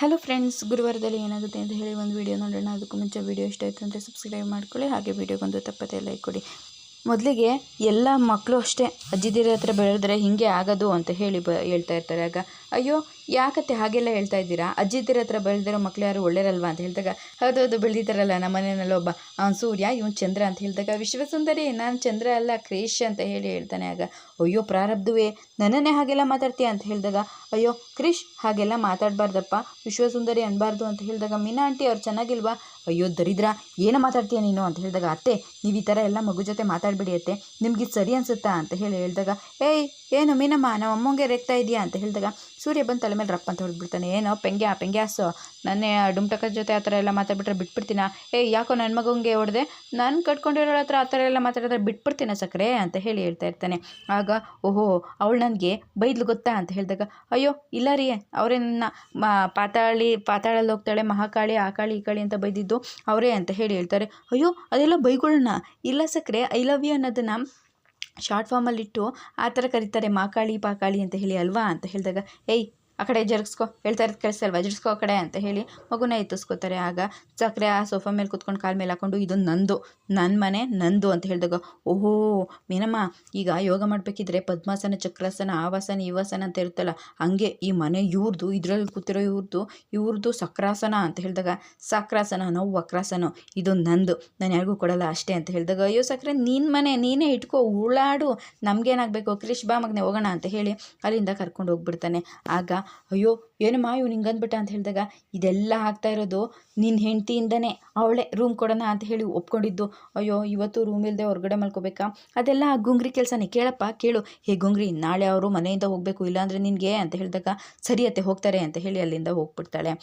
Hello friends ಗುರುವಾರದಲ್ಲಿ ಏನಾಗುತ್ತೆ ಅಂತ ಹೇಳಿ ಒಂದು ವಿಡಿಯೋ ನೋಡೋಣ. ಅದಕ್ಕೂ ಮುಂಚೆ ವಿಡಿಯೋ ಇಷ್ಟ ಆಯಿತು ಅಂದರೆ ಸಬ್ಸ್ಕ್ರೈಬ್ ಮಾಡ್ಕೊಳ್ಳಿ, ಹಾಗೆ ವೀಡಿಯೋಗೊಂದು ತಪ್ಪದೆ ಲೈಕ್ ಕೊಡಿ. ಮೊದಲಿಗೆ ಎಲ್ಲ ಮಕ್ಕಳು ಅಷ್ಟೇ, ಅಜ್ಜಿದಿರ ಹತ್ರ ಬೆಳೆದ್ರೆ ಹೀಗೆ ಆಗೋದು ಅಂತ ಹೇಳಿ ಬ ಹೇಳ್ತಾ ಇರ್ತಾರೆ. ಆಗ ಅಯ್ಯೋ, ಯಾಕತ್ತೆ ಹಾಗೆಲ್ಲ ಹೇಳ್ತಾ ಇದ್ದೀರಾ? ಅಜ್ಜಿದಿರ ಹತ್ರ ಬೆಳೆದಿರೋ ಮಕ್ಳು ಯಾರು ಒಳ್ಳೆಯರಲ್ವಾ ಅಂತ ಹೇಳಿದಾಗ, ಹೌದು ಹೌದು, ಬೆಳೆದಿದ್ದಾರಲ್ಲ, ನಮ್ಮ ಮನೆಯಲ್ಲಿ ಒಬ್ಬ, ಅವ್ನು ಸೂರ್ಯ, ಇವನು ಚಂದ್ರ ಅಂತ ಹೇಳಿದಾಗ, ವಿಶ್ವಸುಂದರಿ, ನಾನು ಚಂದ್ರ ಅಲ್ಲ ಕ್ರೇಶ್ ಅಂತ ಹೇಳಿ ಹೇಳ್ತಾನೆ. ಆಗ, ಅಯ್ಯೋ, ಪ್ರಾರಬ್ಧವೇ, ನನ್ನನ್ನೇ ಹಾಗೆಲ್ಲ ಮಾತಾಡ್ತೀಯ ಅಂತ ಹೇಳಿದಾಗ, ಅಯ್ಯೋ ಕ್ರಿಶ್ ಹಾಗೆಲ್ಲ ಮಾತಾಡಬಾರ್ದಪ್ಪ, ವಿಶ್ವಸುಂದರಿ ಅನ್ಬಾರ್ದು ಅಂತ ಹೇಳಿದಾಗ, ಮೀನಾ ಆಂಟಿ ಅವ್ರು ಚೆನ್ನಾಗಿಲ್ವಾ? ಅಯ್ಯೋ, ದರಿದ್ರ, ಏನು ಮಾತಾಡ್ತೀಯ ನೀನು ಅಂತ ಹೇಳಿದಾಗ, ಅತ್ತೆ, ನೀವು ಈ ಥರ ಎಲ್ಲ ಮಗು ಜೊತೆ ಮಾತಾಡಬೇಡಿ ಅತ್ತೆ, ನಿಮಗೆ ಸರಿ ಅನ್ಸುತ್ತಾ ಅಂತ ಹೇಳಿ ಹೇಳಿದಾಗ, ಏಯ್ ಏನು ಮೀನಮ್ಮ, ನಮ್ಮ ಅಮ್ಮಂಗೆ ರೇಗ್ತಾ ಇದೆಯಾ ಅಂತ ಹೇಳಿದಾಗ, ಸೂರ್ಯ ಬಂದು ತಲೆ ಮೇಲೆ ರಪ್ಪ ಅಂತ ಹೊಡೆದ್ಬಿಡ್ತಾನೆ ಏನೋ ಪೆಂಗ್ಯಾ ಪೆಂಗ್ಯಾಸು ನನ್ನೇ ಡುಮ್ಟಕ ಜೊತೆ ಆ ಥರ ಎಲ್ಲ ಮಾತಾಡ್ಬಿಟ್ರೆ ಬಿಟ್ಬಿಡ್ತೀನ? ಏ, ಯಾಕೋ ನನ್ನ ಮಗಂಗೆ ಹೊಡೆದೆ? ನಾನು ಕಟ್ಕೊಂಡಿರೋ ಹತ್ರ ಆ ಥರ ಎಲ್ಲ ಮಾತಾಡಿದ್ರೆ ಬಿಟ್ಬಿಡ್ತೀನ ಸಕ್ಕರೆ? ಅಂತ ಹೇಳಿ ಹೇಳ್ತಾ ಇರ್ತಾನೆ. ಆಗ, ಓಹೋ, ಅವಳು ನನಗೆ ಬೈದ್ಲು ಗೊತ್ತಾ ಅಂತ ಹೇಳಿದಾಗ, ಅಯ್ಯೋ, ಇಲ್ಲ ರೀ, ಅವರೇ ನನ್ನ ಮಾ, ಪಾತಾಳಿ, ಪಾತಾಳಲ್ಲಿ ಹೋಗ್ತಾಳೆ, ಮಹಾಕಾಳಿ, ಆ ಕಾಳಿ, ಈ ಕಾಳಿ ಅಂತ ಬೈದಿದ್ದು ಅವರೇ ಅಂತ ಹೇಳಿ ಹೇಳ್ತಾರೆ. ಅಯ್ಯೋ, ಅದೆಲ್ಲ ಬೈಗಳನ್ನ ಇಲ್ಲ ಸಕ್ಕರೆ, ಐ ಲವ್ ಯು ಅನ್ನೋದನ್ನು ಶಾರ್ಟ್ ಫಾರ್ಮಲ್ಲಿಟ್ಟು ಆ ಥರ ಕರೀತಾರೆ ಮಾಕಾಳಿ ಪಾಕಾಳಿ ಅಂತ ಹೇಳಿ ಅಲ್ವಾ ಅಂತ ಹೇಳಿದಾಗ ಏಯ್ ಆ ಕಡೆ ಜರುಗಿಸ್ಕೊ, ಹೇಳ್ತಾ ಇರೋದು ಕೇಳಿಸಲ್ವಾ ಜರುಗಿಸ್ಕೋ ಆ ಕಡೆ ಅಂತ ಹೇಳಿ ಮಗುನ ಎತ್ತಿಸ್ಕೋತಾರೆ. ಆಗ ಸಕ್ಕರೆ ಆ ಸೋಫಾ ಮೇಲೆ ಕುತ್ಕೊಂಡು ಕಾಲು ಮೇಲೆ ಹಾಕೊಂಡು, ಇದು ನಂದು ನನ್ನ ಮನೆ ನಂದು ಅಂತ ಹೇಳಿದಾಗ, ಓಹೋ, ಮೀನಮ್ಮ, ಈಗ ಯೋಗ ಮಾಡಬೇಕಿದ್ರೆ ಪದ್ಮಾಸನ, ಚಕ್ರಾಸನ, ಆವಾಸನ ಇವಾಸನ ಅಂತ ಇರುತ್ತಲ್ಲ, ಹಂಗೆ ಈ ಮನೆ ಇವ್ರದ್ದು ಇದರಲ್ಲಿ ಕೂತಿರೋ ಇವ್ರದ್ದು ಇವ್ರದ್ದು ಸಕ್ರಾಸನ ಅಂತ ಹೇಳಿದಾಗ, ಸಕ್ರಾಸನ ನಾವು ವಕ್ರಾಸನ ಇದು ನಂದು, ನಾನು ಯಾರಿಗೂ ಕೊಡಲ್ಲ ಅಷ್ಟೇ ಅಂತ ಹೇಳಿದಾಗ, ಅಯ್ಯೋ ಸಕ್ಕರೆ ನಿನ್ನ ಮನೆ, ನೀನೇ ಇಟ್ಕೋ ಉಳಾಡು ನಮಗೇನಾಗಬೇಕು, ಕ್ರಿಶ್ ಬಾ ಮಗನೆ, ಹೋಗೋಣ ಅಂತ ಹೇಳಿ ಅಲ್ಲಿಂದ ಕರ್ಕೊಂಡು ಹೋಗ್ಬಿಡ್ತಾನೆ. ಆಗ ಅಯ್ಯೋ ಏನಮ್ಮ ಇವ್ನು ಹಿಂಗೆ ಅಂದ್ಬಿಟ್ಟ ಅಂತ ಹೇಳಿದಾಗ, ಇದೆಲ್ಲ ಆಗ್ತಾ ಇರೋದು ನಿನ್ನ ಹೆಂಡತಿಯಿಂದನೇ. ಅವಳೆ ರೂಮ್ ಕೊಡೋಣ ಅಂತ ಹೇಳಿ ಒಪ್ಕೊಂಡಿದ್ದು. ಅಯ್ಯೋ, ಇವತ್ತು ರೂಮ್ ಇಲ್ಲದೆ ಹೊರಗಡೆ ಮಲ್ಕೋಬೇಕಾ? ಅದೆಲ್ಲ ಆ ಗುಂಗ್ರಿ ಕೆಲಸನೇ. ಕೇಳಪ್ಪ, ಕೇಳು. ಹೇ ಗುಂಗ್ರಿ, ನಾಳೆ ಅವರು ಮನೆಯಿಂದ ಹೋಗಬೇಕು, ಇಲ್ಲಾಂದರೆ ನಿನಗೆ ಅಂತ ಹೇಳಿದಾಗ, ಸರಿ ಅತ್ತೆ, ಹೋಗ್ತಾರೆ ಅಂತ ಹೇಳಿ ಅಲ್ಲಿಂದ ಹೋಗ್ಬಿಡ್ತಾಳೆ.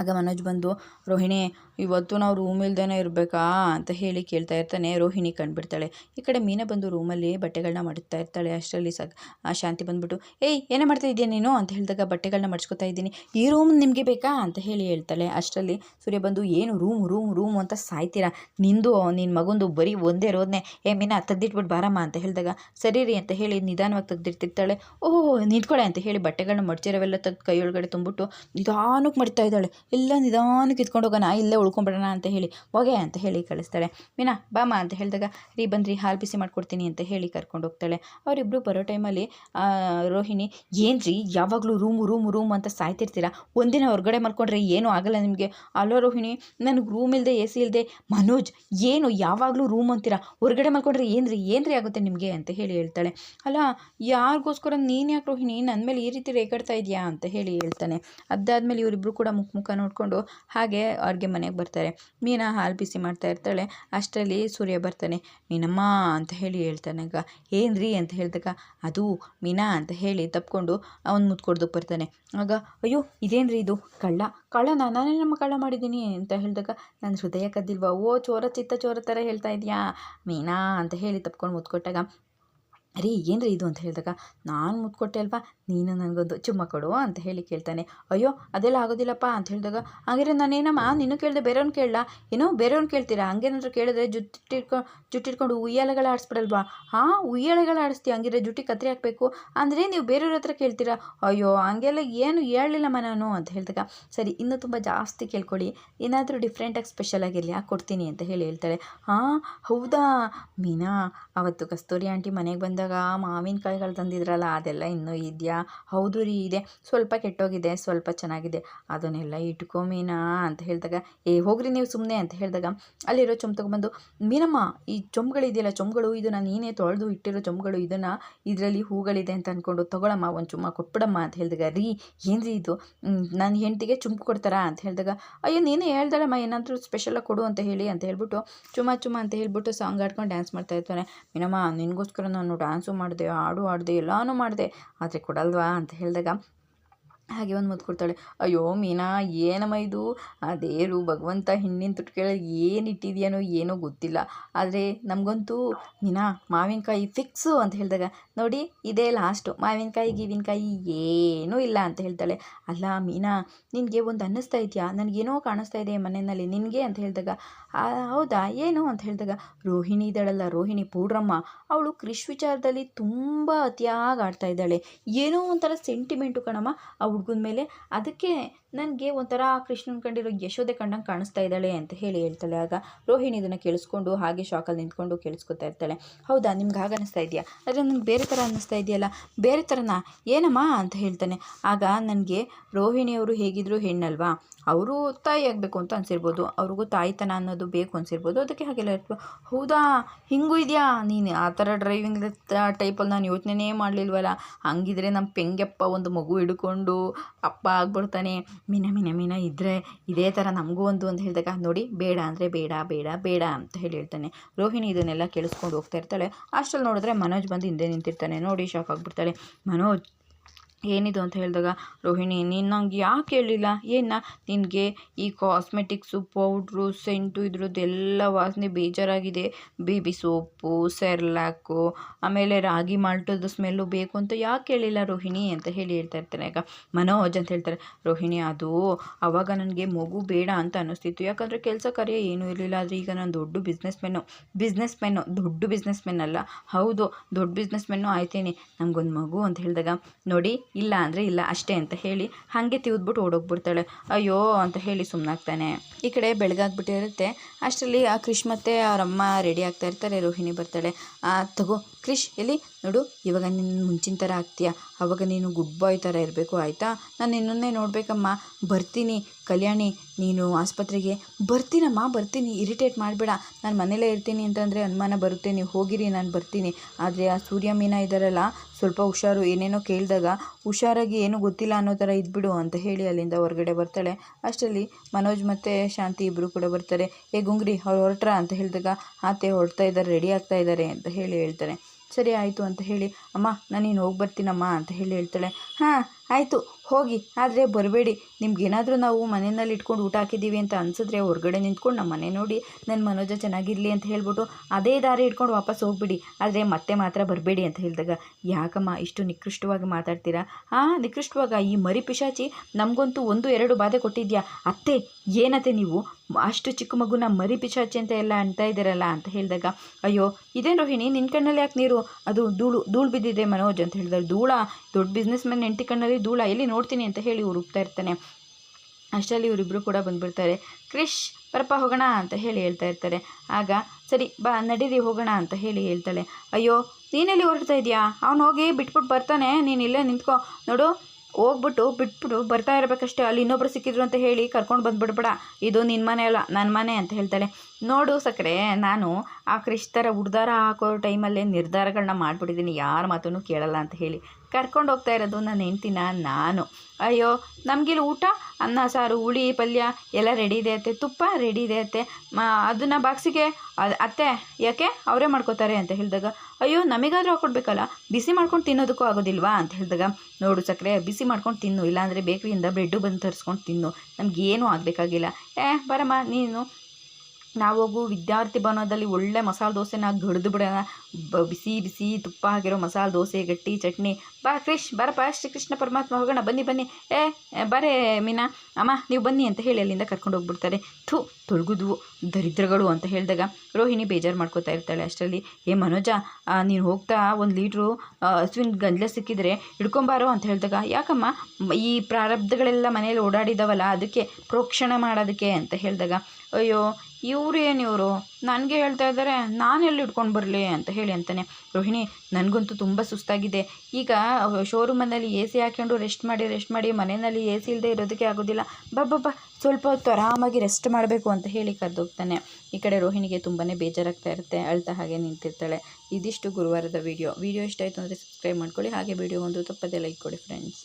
ಆಗ ಮನೋಜ್ ಬಂದು, ರೋಹಿಣಿ, ಇವತ್ತು ನಾವು ರೂಮ್ ಇಲ್ದೇ ಇರಬೇಕಾ? ಅಂತ ಹೇಳಿ ಕೇಳ್ತಾ ಇರ್ತಾನೆ ರೋಹಿಣಿ ಕಂಡುಬಿಡ್ತಾಳೆ ಈ ಕಡೆ ಮೀನ ಬಂದು ರೂಮಲ್ಲಿ ಬಟ್ಟೆಗಳನ್ನ ಮಡಿಸ್ತಾ ಇರ್ತಾಳೆ. ಅಷ್ಟರಲ್ಲಿ ಸಗ್ ಶಾಂತಿ ಬಂದ್ಬಿಟ್ಟು, ಏಯ್, ಏನೇ ಮಾಡ್ತಾ ಇದೆಯಾ ನೀನು? ಅಂತ ಹೇಳಿದಾಗ ಬಟ್ಟೆಗಳನ್ನ ಮಡಿಸ್ಕೊತಾ ಇದ್ದೀನಿ. ಈ ರೂಮ್ ನಿಮಗೆ ಬೇಕಾ? ಅಂತ ಹೇಳಿ ಹೇಳ್ತಾಳೆ. ಅಷ್ಟರಲ್ಲಿ ಸೂರ್ಯ ಬಂದು, ಏನು ರೂಮ್ ರೂಮ್ ರೂಮ್ ಅಂತ ಸಾಯ್ತೀರಾ? ನಿಂದು ನಿನ್ನ ಮಗಂದು ಬರೀ ಒಂದೇ ರೋದ್ನೆ. ಏ, ಮೀನಾ ತೆಗ್ದಿಟ್ಬಿಟ್ಟು ಬಾರಮ್ಮ. ಅಂತ ಹೇಳಿದಾಗ, ಸರಿ ರೀ ಅಂತ ಹೇಳಿ ನಿಧಾನವಾಗಿ ತೆಗ್ದಿರ್ತಿರ್ತಾಳೆ ಓಹೋ ನಿಂತ್ಕೊಳ್ಳೆ ಅಂತ ಹೇಳಿ ಬಟ್ಟೆಗಳನ್ನ ಮಡ್ಚಿರೋವೆಲ್ಲ ತೆಗ್ದು ಕೈಯೊಳಗಡೆ ತುಂಬಿಟ್ಟು ನಿಧಾನಕ್ಕೆ ಮಡ್ತಾ ಇದ್ದಾಳೆ. ಎಲ್ಲ ನಿಧಾನಕ್ಕೆ ಕಿತ್ಕೊಂಡು ಹೋಗೋಣ, ಇಲ್ಲೇ ಉಳ್ಕೊಂಬಿಡೋಣ ಅಂತ ಹೇಳಿ, ಹೋಗೆ ಅಂತ ಹೇಳಿ ಕಳಿಸ್ತಾಳೆ. ಮೀನಾ ಬಾಮ ಅಂತ ಹೇಳಿದಾಗ, ರೀ ಬಂದ್ರಿ ಹಾಲು ಬಿಸಿ ಮಾಡ್ಕೊಡ್ತೀನಿ ಅಂತ ಹೇಳಿ ಕರ್ಕೊಂಡು ಹೋಗ್ತಾಳೆ. ಅವರಿಬ್ಬರು ಬರೋ ಟೈಮಲ್ಲಿ ರೋಹಿಣಿ, ಏನ್ರಿ, ಯಾವಾಗಲೂ ರೂಮು ರೂಮು, ರೂಮ್ ಅಂತ ಸಾಯ್ತಿರ್ತೀರಾ? ಒಂದಿನ ಹೊರಗಡೆ ಮಲ್ಕೊಂಡ್ರೆ ಏನೂ ಆಗಲ್ಲ ನಿಮಗೆ. ಅಲೋ ರೋಹಿಣಿ, ನನಗೆ ರೂಮ್ ಇಲ್ಲದೆ ಎ ಸಿ ಇಲ್ಲದೆ ಮನೋಜ್, ಏನು ಯಾವಾಗಲೂ ರೂಮ್ ಅಂತೀರಾ? ಹೊರಗಡೆ ಮಲ್ಕೊಂಡ್ರೆ ಏನ್ರಿ ಏನ್ರಿ ಆಗುತ್ತೆ ನಿಮಗೆ ಅಂತ ಹೇಳಿ ಹೇಳ್ತಾಳೆ. ಅಲ್ಲ, ಯಾರಿಗೋಸ್ಕರ ನೀನು ಯಾಕೆ ರೋಹಿಣಿ ನನ್ನ ಮೇಲೆ ಈ ರೀತಿ ರೇಗಾಡ್ತಾ ಇದೆಯಾ? ಅಂತ ಹೇಳಿ ಹೇಳ್ತಾನೆ. ಅದಾದಮೇಲೆ ಇವರಿಬ್ಬರು ಕೂಡ ಮುಖ ಮುಖ ನೋಡಿಕೊಂಡು ಹಾಗೆ ಅವ್ರಿಗೆ ಮನೆಗೆ ಬರ್ತಾರೆ. ಮೀನಾ ಹಾಲು ಬಿಸಿ ಮಾಡ್ತಾ ಇರ್ತಾಳೆ. ಅಷ್ಟರಲ್ಲಿ ಸೂರ್ಯ ಬರ್ತಾನೆ. ಮೀನಮ್ಮ ಅಂತ ಹೇಳಿ ಹೇಳ್ತಾನೆ ಏನು ಏನ್ರಿ ಅಂತ ಹೇಳಿದಾಗ, ಅದು ಮೀನಾ ಅಂತ ಹೇಳಿ ತಪ್ಕೊಂಡು ಅವನು ಮುತ್ಕೊಡ್ದಕ್ಕೆ ಬರ್ತಾನೆ. ಆಗ, ಅಯ್ಯೋ, ಇದೇನ್ರಿ ಇದು? ಕಳ್ಳ. ಕಳ್ಳನ? ನಾನೇ ನಮ್ಮ ಕಳ್ಳ ಮಾಡಿದ್ದೀನಿ ಅಂತ ಹೇಳಿದಾಗ ನನ್ನ ಹೃದಯ ಕದ್ದಿಲ್ವಾ? ಓ, ಚೋರ ಚಿತ್ತ ಚೋರ ಥರ ಹೇಳ್ತಾ ಇದೆಯಾ? ಮೀನಾ ಅಂತ ಹೇಳಿ ತಪ್ಕೊಂಡು ಮುತ್ಕೊಟ್ಟಾಗ ರೀ ಏನು ರೀ ಇದು ಅಂತ ಹೇಳಿದಾಗ, ನಾನು ಮುತ್ಕೊಟ್ಟೆ ಅಲ್ವಾ? ನೀನು ನನಗೊಂದು ಚುಮ್ಮ ಕೊಡು ಅಂತ ಹೇಳಿ ಕೇಳ್ತಾನೆ. ಅಯ್ಯೋ, ಅದೆಲ್ಲ ಆಗೋದಿಲ್ಲಪ್ಪ ಅಂತ ಹೇಳಿದಾಗ, ಹಾಗಿದ್ರೆ ನಾನೇನಮ್ಮ, ನೀನು ಕೇಳಿದೆ ಬೇರೆಯವ್ನು ಕೇಳಲ್ಲ ಏನೋ ಬೇರೆಯವ್ನು ಕೇಳ್ತೀರಾ? ಹಂಗೇನಾದ್ರು ಕೇಳಿದ್ರೆ ಜುಟ್ಟಿಟ್ಕೊ, ಜುಟ್ಟಿಟ್ಕೊಂಡು ಉಯ್ಯಾಲೆಗಳು ಆಡಿಸ್ಬಿಡಲ್ವಾ? ಹಾಂ, ಉಯ್ಯಾಲೆಗಳು ಆಡಿಸ್ತೀಯ ಹಂಗಿದ್ರೆ ಜುಟ್ಟಿ ಕತ್ರಿ ಹಾಕಬೇಕು. ಅಂದರೆ ನೀವು ಬೇರೆಯವ್ರ ಹತ್ರ ಕೇಳ್ತೀರಾ? ಅಯ್ಯೋ, ಹಂಗೆಲ್ಲ ಏನು ಹೇಳಲಿಲ್ಲಮ್ಮ ನಾನು ಅಂತ ಹೇಳಿದಾಗ, ಸರಿ, ಇನ್ನೂ ತುಂಬ ಜಾಸ್ತಿ ಕೇಳ್ಕೊಳ್ಳಿ ಏನಾದರೂ ಡಿಫ್ರೆಂಟಾಗಿ ಸ್ಪೆಷಲ್ ಆಗಿರಲಿ ಯಾಕೆ ಕೊಡ್ತೀನಿ ಅಂತ ಹೇಳಿ ಹೇಳ್ತಾಳೆ. ಹಾಂ, ಹೌದಾ? ಮೀನಾ, ಅವತ್ತು ಕಸ್ತೂರಿ ಆಂಟಿ ಮನೆಗೆ ಬಂದಾಗ ಮಾವಿನಕಾಯಿಗಳು ತಂದಿದ್ರಲ್ಲ, ಅದೆಲ್ಲ ಇನ್ನೂ ಇದೆಯಾ? ಹೌದು ರೀ, ಇದೆ. ಸ್ವಲ್ಪ ಕೆಟ್ಟೋಗಿದೆ, ಸ್ವಲ್ಪ ಚೆನ್ನಾಗಿದೆ. ಅದನ್ನೆಲ್ಲ ಇಟ್ಕೋ ಮೀನಾ ಅಂತ ಹೇಳಿದಾಗ, ಏ, ಹೋಗ್ರಿ ನೀವು ಸುಮ್ಮನೆ ಅಂತ ಹೇಳಿದಾಗ, ಅಲ್ಲಿರೋ ಚೊಂಬು ತೊಗೊಂಬಂದು ಮೀನಮ್ಮ, ಈ ಚೊಂಬುಗಳಿದೆಯಲ್ಲ, ಚೊಂಬುಗಳು ನಾನು ನೀನೇ ತೊಳೆದು ಇಟ್ಟಿರೋ ಚೊಂಬುಗಳು, ಇದನ್ನು ಇದರಲ್ಲಿ ಹೂಗಳಿದೆ ಅಂತ ಅಂದ್ಕೊಂಡು ತೊಗೊಳಮ್ಮ ಒಂದು ಚುಮ್ಮ ಕೊಟ್ಬಿಡಮ್ಮ ಅಂತ ಹೇಳಿದಾಗ, ರೀ ಏನು ರೀ ಇದು ನನ್ನ ಹೆಂಡತಿಗೆ ಚುಂಬು ಕೊಡ್ತಾರಾ ಅಂತ ಹೇಳಿದಾಗ, ಅಯ್ಯೋ, ನೀನೇ ಹೇಳ್ದಾಳಮ್ಮ, ಏನಾದರೂ ಸ್ಪೆಷಲಾಗಿ ಕೊಡು ಅಂತ ಹೇಳಿ ಅಂತ ಹೇಳ್ಬಿಟ್ಟು, ಚುಮ್ಮ ಚುಮ್ಮ ಅಂತ ಹೇಳ್ಬಿಟ್ಟು ಸಾಂಗ್ ಆಡ್ಕೊಂಡು ಡ್ಯಾನ್ಸ್ ಮಾಡ್ತಾ ಇರ್ತಾನೆ. ಮೀನಮ್ಮ, ನಿನಗೋಸ್ಕರ ನಾನು ಡ್ಯಾನ್ಸು ಮಾಡಿದೆ ಹಾಡು ಹಾಡಿದೆ ಎಲ್ಲನೂ ಮಾಡಿದೆ. ಆದರೆ ಕೊಡಲ್ವಾ ಅಂತ ಹೇಳಿದಾಗ ಹಾಗೆ ಒಂದು ಮುದ್ದು ಕೊಡ್ತಾಳೆ. ಅಯ್ಯೋ ಮೀನಾ ಏನಮ್ಮ ಇದು? ಆ ದೇವರು ಭಗವಂತ ಹೆಣ್ಣಿನ ತುಟ್ಕೆಳಗೆ ಏನು ಇಟ್ಟಿದೆಯೇನೋ ಏನೋ ಗೊತ್ತಿಲ್ಲ. ಆದರೆ ನಮಗಂತೂ ಮೀನಾ ಮಾವಿನಕಾಯಿ ಫಿಕ್ಸು ಅಂತ ಹೇಳಿದಾಗ ನೋಡಿ ಇದೇ ಲಾಸ್ಟು ಮಾವಿನಕಾಯಿ ಗೀವಿನಕಾಯಿ ಏನೂ ಇಲ್ಲ ಅಂತ ಹೇಳ್ತಾಳೆ. ಅಲ್ಲ ಮೀನಾ ನಿನಗೆ ಒಂದು ಅನ್ನಿಸ್ತಾ ಇದೆಯಾ? ನನಗೇನೋ ಕಾಣಿಸ್ತಾ ಇದೆ ಮನೆಯಲ್ಲಿ ನಿನಗೆ ಅಂತ ಹೇಳಿದಾಗ "ಆ, ಹೌದಾ ಏನು? ಅಂತ ಹೇಳಿದಾಗ ರೋಹಿಣಿ ಇದ್ದಾಳಲ್ಲ ರೋಹಿಣಿ ಪೌಡ್ರಮ್ಮ ಅವಳು ಕೃಷಿ ವಿಚಾರದಲ್ಲಿ ತುಂಬ ಅತಿಯಾಗಿ ಆಡ್ತಾ ಇದ್ದಾಳೆ. ಏನೋ ಒಂಥರ ಸೆಂಟಿಮೆಂಟು ಕಣಮ್ಮ. ಆ ಹುಡ್ಗನ ಮೇಲೆ ಅದಕ್ಕೆ ನನಗೆ ಒಂಥರ ಕೃಷ್ಣನ ಕಂಡಿರೋ ಯಶೋದೆ ಕಂಡಂಗೆ ಕಾಣಿಸ್ತಾ ಇದ್ದಾಳೆ ಅಂತ ಹೇಳಿ ಹೇಳ್ತಾಳೆ. ಆಗ ರೋಹಿಣಿ ಇದನ್ನು ಕೇಳಿಸ್ಕೊಂಡು ಹಾಗೆ ಶಾಕಲ್ಲಿ ನಿಂತ್ಕೊಂಡು ಕೇಳಿಸ್ಕೊತಾ ಇರ್ತಾಳೆ. ಹೌದಾ, ನಿಮ್ಗೆ ಹಾಗೆ ಅನ್ನಿಸ್ತಾ ಇದೆಯಾ? ಆದರೆ ನನಗೆ ಬೇರೆ ಥರ ಅನ್ನಿಸ್ತಾ ಇದೆಯಲ್ಲ? ಬೇರೆ ಥರನಾ? ಏನಮ್ಮ ಅಂತ ಹೇಳ್ತಾನೆ. ಆಗ ನನಗೆ ರೋಹಿಣಿಯವರು ಹೇಗಿದ್ರು ಹೆಣ್ಣಲ್ವಾ? ಅವರು ತಾಯಿ ಆಗಬೇಕು ಅಂತ ಅನಿಸಿರ್ಬೋದು. ಅವ್ರಿಗೂ ತಾಯಿತನ ಅನ್ನೋದು ಬೇಕು ಅನಿಸಿರ್ಬೋದು. ಅದಕ್ಕೆ ಹಾಗೆಲ್ಲ ಇರ್ತವೆ ಹೌದಾ, ಹಿಂಗೂ ಇದೆಯಾ? ನೀನು ಆ ಥರ ಡ್ರೈವಿಂಗ್ ಟೈಪಲ್ಲಿ ನಾನು ಯೋಚನೆನೇ ಮಾಡಲಿಲ್ವಲ್ಲ? ಹಂಗಿದ್ರೆ ನಮ್ಮ ಪೆಂಗೆಪ್ಪ ಒಂದು ಮಗು ಹಿಡ್ಕೊಂಡು ಅಪ್ಪ ಆಗ್ಬಿಡ್ತಾನೆ. ಮೀನ ಮೀನ ಮೀನ ಇದ್ದರೆ ಇದೇ ಥರ ನಮಗೂ ಒಂದು ಅಂತ ಹೇಳಿದಾಗ, ನೋಡಿ, ಬೇಡ ಅಂದರೆ ಬೇಡ ಬೇಡ ಬೇಡ ಅಂತ ಹೇಳಿ ಹೇಳ್ತಾನೆ. ರೋಹಿಣಿ ಇದನ್ನೆಲ್ಲ ಕೇಳಿಸ್ಕೊಂಡು ಹೋಗ್ತಾ ಇರ್ತಾಳೆ. ಅಷ್ಟರಲ್ಲಿ ನೋಡಿದ್ರೆ ಮನೋಜ್ ಬಂದು ಹಿಂದೆ ನಿಂತಿರ್ತಾನೆ. ನೋಡಿ ಶಾಕ್ ಆಗಿಬಿಡ್ತಾಳೆ. ಮನೋಜ್ ಏನಿದು ಅಂತ ಹೇಳಿದಾಗ, ರೋಹಿಣಿ, ನೀನು ನಂಗೆ ಯಾಕೆ ಹೇಳಿಲ್ಲ? ಏನು? ನಿನಗೆ ಈ ಕಾಸ್ಮೆಟಿಕ್ಸು ಪೌಡ್ರು, ಸೆಂಟು ಇದ್ರದ್ದೆಲ್ಲ ವಾಸನೆ ಬೇಜಾರಾಗಿದೆ. ಬೇಬಿ ಸೋಪು, ಸೆರ್ಲಾಕು, ಆಮೇಲೆ ರಾಗಿ ಮಾಲ್ಟದ ಸ್ಮೆಲ್ಲು ಬೇಕು ಅಂತ ಯಾಕೆ ಹೇಳಿಲ್ಲ ರೋಹಿಣಿ? ಅಂತ ಹೇಳಿ ಹೇಳ್ತಾ ಇರ್ತಾನೆ. ಈಗ ಮನೋಜ್ ಅಂತ ಹೇಳ್ತಾರೆ, ರೋಹಿಣಿ, ಅದು ಆವಾಗ ನನಗೆ ಮಗು ಬೇಡ ಅಂತ ಅನ್ನಿಸ್ತಿತ್ತು ಯಾಕಂದರೆ ಕೆಲಸ ಕಾರ್ಯ ಏನೂ ಇರಲಿಲ್ಲ. ಆದರೆ ಈಗ ನಾನು ದೊಡ್ಡ ಬಿಸ್ನೆಸ್ ಮೆನ್ನು ಬಿಸ್ನೆಸ್ ಮೆನ್ನು ದೊಡ್ಡ ಬಿಸ್ನೆಸ್ ಮೆನ್ ಅಲ್ಲ. ಹೌದು, ದೊಡ್ಡ ಬಿಸ್ನೆಸ್ ಮೆನ್ನು ಆಯ್ತೇನೆ. ನನಗೊಂದು ಮಗು ಅಂತ ಹೇಳಿದಾಗ, ನೋಡಿ ಇಲ್ಲ ಅಂದರೆ ಇಲ್ಲ, ಅಷ್ಟೇ ಅಂತ ಹೇಳಿ ಹಾಗೆ ತಿವಿದ್ಬಿಟ್ಟು ಓಡೋಗ್ಬಿಡ್ತಾಳೆ. ಅಯ್ಯೋ ಅಂತ ಹೇಳಿ ಸುಮ್ಮನಾಗ್ತಾನೆ ಈ ಕಡೆ ಬೆಳಗಾಗ್ಬಿಟ್ಟಿರುತ್ತೆ. ಅಷ್ಟರಲ್ಲಿ ಆ ಕ್ರಿಶ್ ಮತ್ತು ಅವರಮ್ಮ ರೆಡಿ ಆಗ್ತಾ ಇರ್ತಾರೆ. ರೋಹಿಣಿ ಬರ್ತಾಳೆ. ತಗೋ ಕ್ರಿಶ್ ಎಲ್ಲಿ? ನೋಡು, ಇವಾಗ ನೀನು ಮುಂಚಿನ ಥರ ಆಗ್ತೀಯ. ಅವಾಗ ನೀನು ಗುಡ್ ಬಾಯ್ ಥರ ಇರಬೇಕು, ಆಯಿತಾ? ನಾನು ನಿನ್ನನ್ನೇ ನೋಡಬೇಕಮ್ಮ. ಬರ್ತೀನಿ. ಕಲ್ಯಾಣಿ, ನೀನು ಆಸ್ಪತ್ರೆಗೆ ಬರ್ತೀನಮ್ಮ, ಬರ್ತೀನಿ, ಇರಿಟೇಟ್ ಮಾಡಬೇಡ. ನಾನು ಮನೇಲೇ ಇರ್ತೀನಿ ಅಂತಂದರೆ ಅನುಮಾನ ಬರುತ್ತೆ, ನೀವು ಹೋಗಿರಿ, ನಾನು ಬರ್ತೀನಿ. ಆದರೆ ಆ ಸೂರ್ಯ ಮೀನಾ ಇದ್ದಾರಲ್ಲ ಸ್ವಲ್ಪ ಹುಷಾರು, ಏನೇನೋ ಕೇಳಿದಾಗ ಹುಷಾರಾಗಿ ಏನೂ ಗೊತ್ತಿಲ್ಲ ಅನ್ನೋ ಥರ ಇದ್ಬಿಡು ಅಂತ ಹೇಳಿ ಅಲ್ಲಿಂದ ಹೊರಗಡೆ ಬರ್ತಾಳೆ. ಅಷ್ಟರಲ್ಲಿ ಮನೋಜ್ ಮತ್ತು ಶಾಂತಿ ಇಬ್ಬರು ಕೂಡ ಬರ್ತಾರೆ. ಏ ಗುಂಗ್ರಿ, ಅವ್ರು ಹೊರಟ್ರ? ಅಂತ ಹೇಳಿದಾಗ, ಆತೆ ಹೊರಡ್ತಾ ಇದ್ದಾರೆ ರೆಡಿ ಆಗ್ತಾ ಇದ್ದಾರೆ ಅಂತ ಹೇಳಿ ಹೇಳ್ತಾರೆ ಸರಿ, ಆಯಿತು ಅಂತ ಹೇಳಿ, ಅಮ್ಮ, ನಾನು ನೀನು ಹೋಗಿ ಬರ್ತೀನಮ್ಮ ಅಂತ ಹೇಳಿ ಹೇಳ್ತಾಳೆ. ಹಾಂ, ಆಯಿತು ಹೋಗಿ, ಆದರೆ ಬರಬೇಡಿ. ನಿಮ್ಗೇನಾದರೂ ನಾವು ಮನೆಯಲ್ಲಿ ಇಟ್ಕೊಂಡು ಊಟ ಹಾಕಿದ್ದೀವಿ ಅಂತ ಅನಿಸಿದ್ರೆ ಹೊರಗಡೆ ನಿಂತ್ಕೊಂಡು ನಮ್ಮ ಮನೆ ನೋಡಿ ನನ್ನ ಮನೋಜ ಚೆನ್ನಾಗಿರಲಿ ಅಂತ ಹೇಳ್ಬಿಟ್ಟು ಅದೇ ದಾರಿ ಇಟ್ಕೊಂಡು ವಾಪಸ್ ಹೋಗ್ಬಿಡಿ. ಆದರೆ ಮತ್ತೆ ಮಾತ್ರ ಬರಬೇಡಿ ಅಂತ ಹೇಳಿದಾಗ, ಯಾಕಮ್ಮ ಇಷ್ಟು ನಿಕೃಷ್ಟವಾಗಿ ಮಾತಾಡ್ತೀರಾ? ಆ, ನಿಕೃಷ್ಟವಾಗ ಈ ಮರಿ ಪಿಶಾಚಿ ನಮಗಂತೂ ಒಂದು ಎರಡು ಬಾಧೆ ಕೊಟ್ಟಿದ್ಯಾ? ಅತ್ತೆ, ಏನತ್ತೆ ನೀವು? ಅಷ್ಟು ಚಿಕ್ಕ ಮಗುನ ಮರಿ ಪಿಶಾಚಿ ಅಂತ ಎಲ್ಲ ಅಂತ ಇದ್ದಾರಲ್ಲ ಅಂತ ಹೇಳಿದಾಗ, ಅಯ್ಯೋ, ಇದೇನು ರೋಹಿಣಿ ನಿನ್ನ ಕಣ್ಣಲ್ಲಿ ಯಾಕೆ ನೀರು? ಅದು ಧೂಳು ಧೂಳು ಬಿದ್ದಿದೆ ಮನೋಜ್ ಅಂತ ಹೇಳಿದಾಗ, ಧೂಳ? ದೊಡ್ಡ ಬಿಸ್ನೆಸ್ ಮ್ಯಾನ್ ಹೆಂಡತಿ ಕಣ್ಣಲ್ಲಿ ಧೂಳ? ಎಲ್ಲಿ ನೋಡ್ತೀನಿ? ಅಂತ ಹೇಳಿ ಹುಡುಕ್ತಾ ಇರ್ತಾನೆ. ಅಷ್ಟರಲ್ಲಿ ಇವರಿಬ್ಬರು ಕೂಡ ಬಂದುಬಿಡ್ತಾರೆ. ಕ್ರಿಶ್ ಬರಪ್ಪ ಹೋಗೋಣ? ಅಂತ ಹೇಳಿ ಹೇಳ್ತಾ ಇರ್ತಾರೆ. ಆಗ, ಸರಿ, ಬಾ, ನಡೀರಿ, ಹೋಗೋಣ, ಅಂತ ಹೇಳಿ ಹೇಳ್ತಾಳೆ. ಅಯ್ಯೋ, ನೀನೆಲ್ಲಿ ಹೊರಡ್ತಾ ಇದೆಯಾ ಅವನು ಹೋಗಿ ಬಿಟ್ಬಿಟ್ಟು ಬರ್ತಾನೆ, ನೀನು ಇಲ್ಲೇ ನಿಂತ್ಕೊ. ನೋಡು ಹೋಗ್ಬಿಟ್ಟು ಬಿಟ್ಬಿಟ್ಟು ಬರ್ತಾ ಇರಬೇಕಷ್ಟೇ. ಅಲ್ಲಿ ಇನ್ನೊಬ್ರು ಸಿಕ್ಕಿದ್ರು ಅಂತ ಹೇಳಿ ಕರ್ಕೊಂಡು ಬಂದ್ಬಿಡ್ಬೇಡ. ಇದು ನಿನ್ನ ಮನೆ ಅಲ್ಲ ನನ್ನ ಮನೆ ಅಂತ ಹೇಳ್ತಾಳೆ. ನೋಡು ಸಕ್ಕರೆ, ನಾನು ಆ ಕ್ರಿಶ್ ಥರ ಉಡ್ದಾರ ಹಾಕೋ ಟೈಮಲ್ಲೇ ನಿರ್ಧಾರಗಳನ್ನ ಮಾಡಿಬಿಟ್ಟಿದ್ದೀನಿ. ಯಾರ ಮಾತನ್ನು ಕೇಳಲ್ಲ ಅಂತ ಹೇಳಿ. ಕರ್ಕೊಂಡು ಹೋಗ್ತಾ ಇರೋದು ನನ್ನ ಹೆಂಡ್ತಿನ ನಾನು. ಅಯ್ಯೋ, ನಮಗಿಲ್ಲಿ ಊಟ, ಅನ್ನ, ಸಾರು, ಹುಳಿ, ಪಲ್ಯ ಎಲ್ಲ ರೆಡಿ ಇದೆ ಅತ್ತೆ. ತುಪ್ಪ ರೆಡಿ ಇದೆ ಅತ್ತೆ. ಅದನ್ನು ಬಾಕ್ಸಿಗೆ ಅತ್ತೆ, ಯಾಕೆ? ಅವರೇ ಮಾಡ್ಕೋತಾರೆ ಅಂತ ಹೇಳಿದಾಗ, ಅಯ್ಯೋ, ನಮಗಾದರೂ ಹಾಕ್ಕೊಡ್ಬೇಕಲ್ಲ ಬಿಸಿ ಮಾಡ್ಕೊಂಡು ತಿನ್ನೋದಕ್ಕೂ ಆಗೋದಿಲ್ವಾ ಅಂತ ಹೇಳಿದಾಗ, ನೋಡು ಸಕ್ಕರೆ ಬಿಸಿ ಮಾಡ್ಕೊಂಡು ತಿನ್ನು. ಇಲ್ಲಾಂದರೆ ಬೇಕ್ರಿಯಿಂದ ಬ್ರೆಡ್ಡು ಬಂದು ತರಿಸ್ಕೊಂಡು ತಿನ್ನು. ನಮಗೇನೂ ಆಗಬೇಕಾಗಿಲ್ಲ. ಏ, ಬರಮ್ಮ, ನೀನು ನಾವೋಗು ವಿದ್ಯಾರ್ಥಿ ಭವನದಲ್ಲಿ ಒಳ್ಳೆ ಮಸಾಲೆ ದೋಸೆನ ಗಡ್ದು ಬಿಡೋಣ. ಬಿಸಿ ಬಿಸಿ ತುಪ್ಪ ಹಾಕಿರೋ ಮಸಾಲೆ ದೋಸೆ, ಗಟ್ಟಿ ಚಟ್ನಿ. ಬಾ, ಕ್ರಿಶ್, ಬರಪ್ಪ ಶ್ರೀಕೃಷ್ಣ ಪರಮಾತ್ಮ ಹೋಗೋಣ. ಬನ್ನಿ ಬನ್ನಿ. ಏ ಬರೇ ಮೀನಾ. ಅಮ್ಮ, ನೀವು ಬನ್ನಿ ಅಂತ ಹೇಳಿ ಅಲ್ಲಿಂದ ಕರ್ಕೊಂಡು ಹೋಗ್ಬಿಡ್ತಾರೆ. ಥು ತೊಳಗುದ್ವು ದರಿದ್ರಗಳು ಅಂತ ಹೇಳಿದಾಗ ರೋಹಿಣಿ ಬೇಜಾರು ಮಾಡ್ಕೋತಾ ಇರ್ತಾಳೆ ಅಷ್ಟರಲ್ಲಿ. ಏ, ಮನೋಜ ನೀನು ಹೋಗ್ತಾ ಒಂದು ಲೀಟ್ರು ಹಸುವಿನ ಗಂಜಲ ಸಿಕ್ಕಿದ್ರೆ ಹಿಡ್ಕೊಂಬಾರೋ ಅಂತ ಹೇಳಿದಾಗ, ಯಾಕಮ್ಮ? ಈ ಪ್ರಾರಬ್ಧಗಳೆಲ್ಲ ಮನೇಲಿ ಓಡಾಡಿದವಲ್ಲ, ಅದಕ್ಕೆ ಪ್ರೋಕ್ಷಣೆ ಮಾಡೋದಕ್ಕೆ? ಅಂತ ಹೇಳಿದಾಗ, ಅಯ್ಯೋ ಇವ್ರು ಏನು ಇವರು? ನನಗೆ ಹೇಳ್ತಾ ಇದ್ದಾರೆ ನಾನು ಎಲ್ಲಿ ಇಟ್ಕೊಂಡು ಬರಲಿ ಅಂತ ಹೇಳಿ ಅಂತಾನೆ. ರೋಹಿಣಿ, ನನಗಂತೂ ತುಂಬ ಸುಸ್ತಾಗಿದೆ. ಈಗ ಶೋರೂಮಲ್ಲಿ ಎ ಸಿ ಹಾಕ್ಕೊಂಡು ರೆಸ್ಟ್ ಮಾಡಿ ರೆಸ್ಟ್ ಮಾಡಿ, ಮನೆಯಲ್ಲಿ ಎ ಸಿ ಇಲ್ಲದೆ ಇರೋದಕ್ಕೆ ಆಗೋದಿಲ್ಲ. ಬಬ್ಬಬ್ಬ ಸ್ವಲ್ಪ ಹೊತ್ತು ಆರಾಮಾಗಿ ರೆಸ್ಟ್ ಮಾಡಬೇಕು ಅಂತ ಹೇಳಿ ಕರೆದೋಗ್ತಾನೆ. ಈ ಕಡೆ ರೋಹಿಣಿಗೆ ತುಂಬಾ ಬೇಜಾರಾಗ್ತಾ ಇರುತ್ತೆ, ಅಳ್ತಾ ಹಾಗೆ ನಿಂತಿರ್ತಾಳೆ. ಇದಿಷ್ಟು ಗುರುವಾರದ ವಿಡಿಯೋ ವಿಡಿಯೋ ಇಷ್ಟ ಆಯಿತು ಅಂದರೆ ಸಬ್ಸ್ಕ್ರೈಬ್ ಮಾಡ್ಕೊಳ್ಳಿ. ಹಾಗೆ ವಿಡಿಯೋ ಒಂದು ತಪ್ಪದೆ ಲೈಕ್ ಕೊಡಿ ಫ್ರೆಂಡ್ಸ್